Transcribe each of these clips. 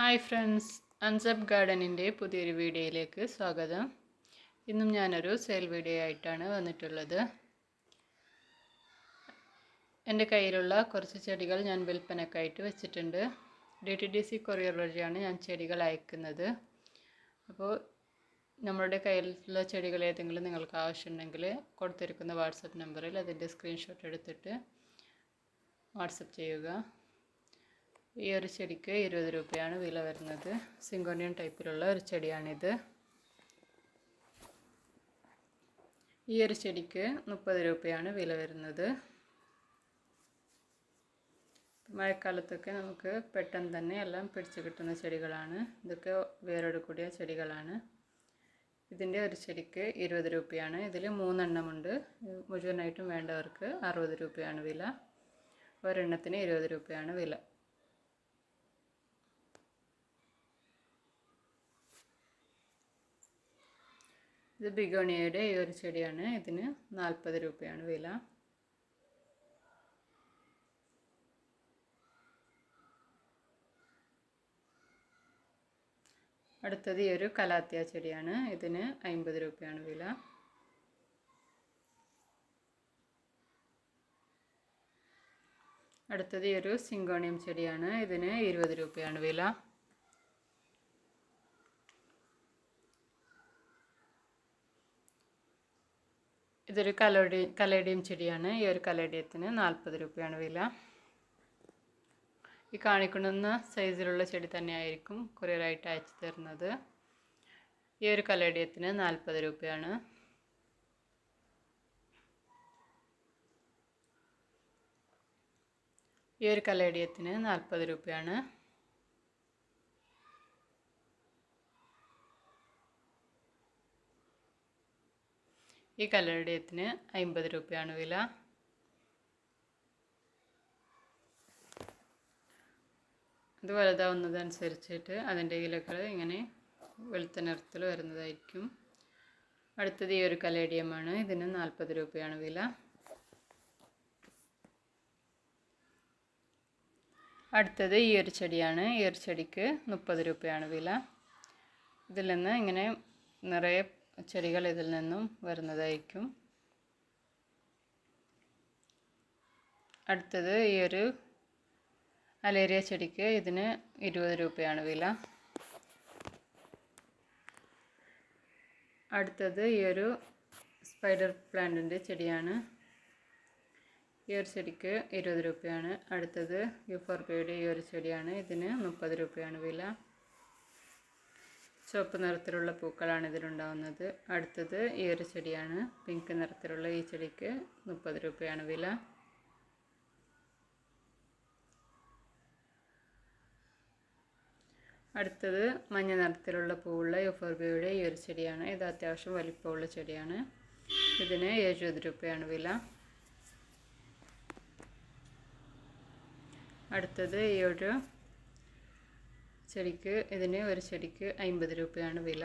Hi friends unsub ഗാർഡനിന്റെ പുതിയൊരു വീഡിയോയിലേക്ക് സ്വാഗതം. ഇന്നും ഞാനൊരു സെയിൽ വീഡിയോ ആയിട്ടാണ് വന്നിട്ടുള്ളത്. എന്റെ കയ്യിലുള്ള കുറച്ച് ചെടികൾ ഞാൻ വിൽപ്പനക്കായിട്ട് വെച്ചിട്ടുണ്ട്. D T D C courier വഴിയാണ് ഞാൻ ചെടികൾ അയക്കുന്നത്. അപ്പോൾ നമ്മളുടെ കയ്യിലുള്ള ചെടികൾ ഏതെങ്കിലും നിങ്ങൾക്ക് ആവശ്യമുണ്ടെങ്കിൽ കൊടുത്തിരിക്കുന്ന വാട്സപ്പ് നമ്പറിൽ അതിന്റെ സ്ക്രീൻഷോട്ട് എടുത്തിട്ട് വാട്സപ്പ് ചെയ്യുക. ഈ ഒരു ചെടിക്ക് ഇരുപത് രൂപയാണ് വില വരുന്നത്. സിങ്കോണിയൻ ടൈപ്പിലുള്ള ഒരു ചെടിയാണിത്. ഈ ഒരു ചെടിക്ക് മുപ്പത് രൂപയാണ് വില വരുന്നത്. മഴക്കാലത്തൊക്കെ നമുക്ക് പെട്ടെന്ന് തന്നെ എല്ലാം പിടിച്ചു കിട്ടുന്ന ചെടികളാണ്. ഇതൊക്കെ വേരോട് കൂടിയ ചെടികളാണ്. ഇതിന്റെ ഒരു ചെടിക്ക് ഇരുപത് രൂപയാണ്. ഇതിൽ മൂന്നെണ്ണമുണ്ട് മുഴുവനായിട്ടും വേണ്ടവർക്ക് അറുപത് രൂപയാണ് വില. ഒരെണ്ണത്തിന് ഇരുപത് രൂപയാണ് വില. ഇത് ബിഗോണിയയുടെ ഈ ഒരു ചെടിയാണ്. ഇതിന് നാൽപ്പത് രൂപയാണ് വില. അടുത്തത് ഈ ഒരു കലാത്തിയ ചെടിയാണ്. ഇതിന് അമ്പത് രൂപയാണ് വില. അടുത്തത് ഈ ഒരു സിങ്കോണിയം ചെടിയാണ്. ഇതിന് ഇരുപത് രൂപയാണ് വില. ഇതൊരു കലോഡി കലേഡിയം ചെടിയാണ്. ഈ ഒരു കലേഡിയത്തിന് നാൽപ്പത് രൂപയാണ് വില. ഈ കാണിക്കുന്ന സൈസിലുള്ള ചെടി തന്നെയായിരിക്കും കൊറിയറായിട്ട് അയച്ചു തരുന്നത്. ഈ ഒരു കലേഡിയത്തിന് നാൽപ്പത് രൂപയാണ്. ഈ ഒരു കലേഡിയത്തിന് നാൽപ്പത് രൂപയാണ്. ഈ കലരുടേത്തിന് അമ്പത് രൂപയാണ് വില. അത് വലുതാവുന്നതനുസരിച്ചിട്ട് അതിന്റെ ഇലകൾ ഇങ്ങനെ വെളുത്ത നിറത്തിൽ വരുന്നതായിരിക്കും. അടുത്തത് ഈ ഒരു കലേഡിയമാണ് ഇതിന് നാൽപ്പത് രൂപയാണ് വില. അടുത്തത് ഈ ഒരു ചെടിയാണ്. ഈ ഒരു ചെടിക്ക് മുപ്പത് രൂപയാണ് വില. ഇതിൽ നിന്ന് ഇങ്ങനെ നിറയെ ചെടികൾ ഇതിൽ നിന്നും വരുന്നതായിരിക്കും. അടുത്തത് ഈ ഒരു അലേരിയ ചെടിക്ക് ഇതിന് ഇരുപത് രൂപയാണ് വില. അടുത്തത് ഈ ഒരു സ്പൈഡർ പ്ലാന്റിന്റെ ചെടിയാണ്. ഈ ഒരു ചെടിക്ക് ഇരുപത് രൂപയാണ്. അടുത്തത് യുഫോർബയുടെ ഈ ഒരു ചെടിയാണ്. ഇതിന് മുപ്പത് രൂപയാണ് വില. ചുവപ്പ് നിറത്തിലുള്ള പൂക്കളാണ് ഇതിലുണ്ടാവുന്നത്. അടുത്തത് ഈ ഒരു ചെടിയാണ്. പിങ്ക് നിറത്തിലുള്ള ഈ ചെടിക്ക് മുപ്പത് രൂപയാണ് വില. അടുത്തത് മഞ്ഞ നിറത്തിലുള്ള പൂവുള്ള യുഫോർബിയുടെ ഈ ഒരു ചെടിയാണ്. ഇത് അത്യാവശ്യം വലിപ്പമുള്ള ചെടിയാണ്. ഇതിന് എഴുപത് രൂപയാണ് വില. അടുത്തത് ഈ ഒരു ചെടിക്ക് ഇതിന് ഒരു ചെടിക്ക് അമ്പത് രൂപയാണ് വില.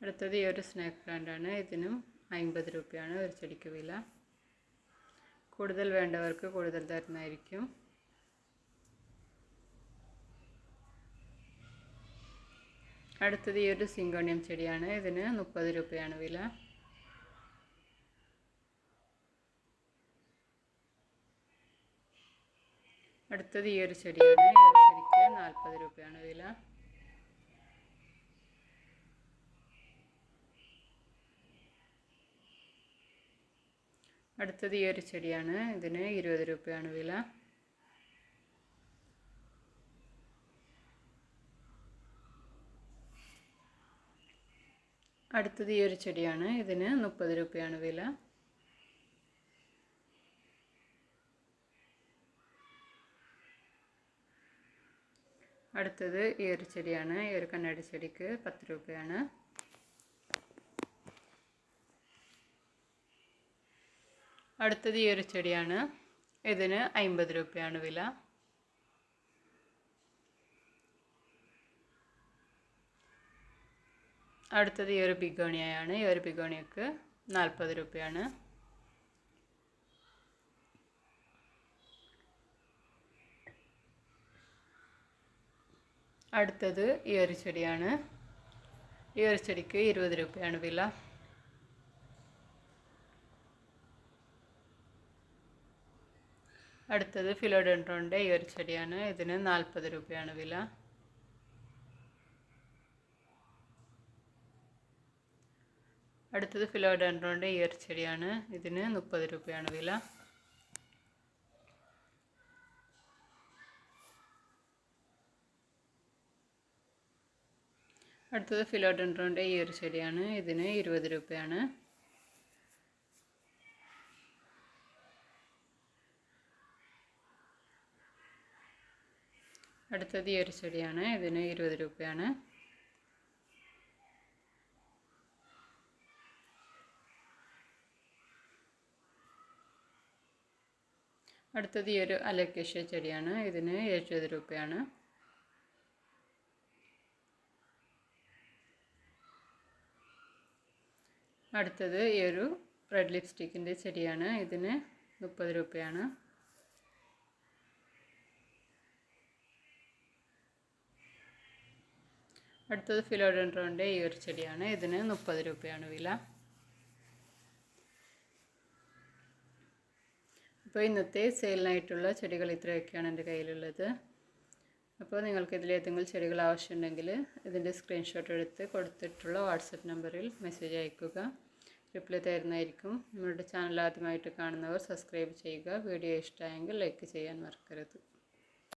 അടുത്തത് ഈ ഒരു സ്നാക്ക് പ്ലാന്റാണ് ഇതിനും അമ്പത് രൂപയാണ് ഒരു ചെടിക്ക് വില. കൂടുതൽ വേണ്ടവർക്ക് കൂടുതൽ തരുന്നതായിരിക്കും. അടുത്തത് ഈ ഒരു സിങ്കോണിയം ചെടിയാണ്. ഇതിന് മുപ്പത് രൂപയാണ് വില. അടുത്തത് ഈ ഒരു ചെടിയാണ്. ഈ ഒരു ചെടിക്ക് നാൽപ്പത് രൂപയാണ് വില. അടുത്തത് ഈ ഒരു ചെടിയാണ്. ഇതിന് ഇരുപത് രൂപയാണ് വില. അടുത്തത് ഈ ഒരു ചെടിയാണ്. ഇതിന് മുപ്പത് രൂപയാണ് വില. അടുത്തത് ഈ ഒരു ചെടിയാണ് ഈ ഒരു കണ്ണാടി ചെടിക്ക് പത്ത് രൂപയാണ് അടുത്തത് ഈ ഒരു ചെടിയാണ് ഇതിന് അമ്പത് രൂപയാണ് വില അടുത്തത് ഈ ഒരു ബിഗോണിയയാണ് ഈ ഒരു ബിഗോണിയക്ക് നാൽപ്പത് രൂപയാണ് അടുത്തത് ഈ ഒരു ചെടിയാണ്. ഈ ഒരു ചെടിക്ക് ഇരുപത് രൂപയാണ് വില. അടുത്തത് ഫിലോഡെൻഡ്രോണിന്റെ ഈ ഒരു ചെടിയാണ്. ഇതിന് നാൽപ്പത് രൂപയാണ് വില. അടുത്തത് ഫിലോഡെൻഡ്രോണിന്റെ ഈ ഒരു ചെടിയാണ്. ഇതിന് മുപ്പത് രൂപയാണ് വില. അടുത്തത് ഫിലോഡെൻഡ്രോണിന്റെ ഈ ഒരു ചെടിയാണ്. ഇതിന് ഇരുപത് രൂപയാണ്. അടുത്തത് ഈ ഒരു ചെടിയാണ്. ഇതിന് ഇരുപത് രൂപയാണ്. അടുത്തത് ഈ ഒരു അലക്കേഷ്യ ചെടിയാണ്. ഇതിന് എഴുപത് രൂപയാണ്. അടുത്തത് ഈ ഒരു റെഡ് ലിപ്സ്റ്റിക്കിന്റെ ചെടിയാണ്. ഇതിന് മുപ്പത് രൂപയാണ്. അടുത്തത് ഫിലോഡൻഡ്രോന്റെ ഈ ഒരു ചെടിയാണ്. ഇതിന് മുപ്പത് രൂപയാണ് വില. അപ്പോൾ ഇന്നത്തെ സെയിലിനായിട്ടുള്ള ചെടികൾ ഇത്രയൊക്കെയാണ് എന്റെ കയ്യിലുള്ളത്. അപ്പോൾ നിങ്ങൾക്ക് ഇതിൽ ഏതെങ്കിലും ചെടികൾ ആവശ്യമുണ്ടെങ്കിൽ ഇതിന്റെ സ്ക്രീൻഷോട്ട് എടുത്ത് കൊടുത്തിട്ടുള്ള വാട്സപ്പ് നമ്പറിൽ മെസ്സേജ് അയക്കുക. റിപ്ലൈ തരുന്നതായിരിക്കും. നമ്മുടെ ചാനൽ ആദ്യമായിട്ട് കാണുന്നവർ സബ്സ്ക്രൈബ് ചെയ്യുക. വീഡിയോ ഇഷ്ടമായെങ്കിൽ ലൈക്ക് ചെയ്യാൻ മറക്കരുത്.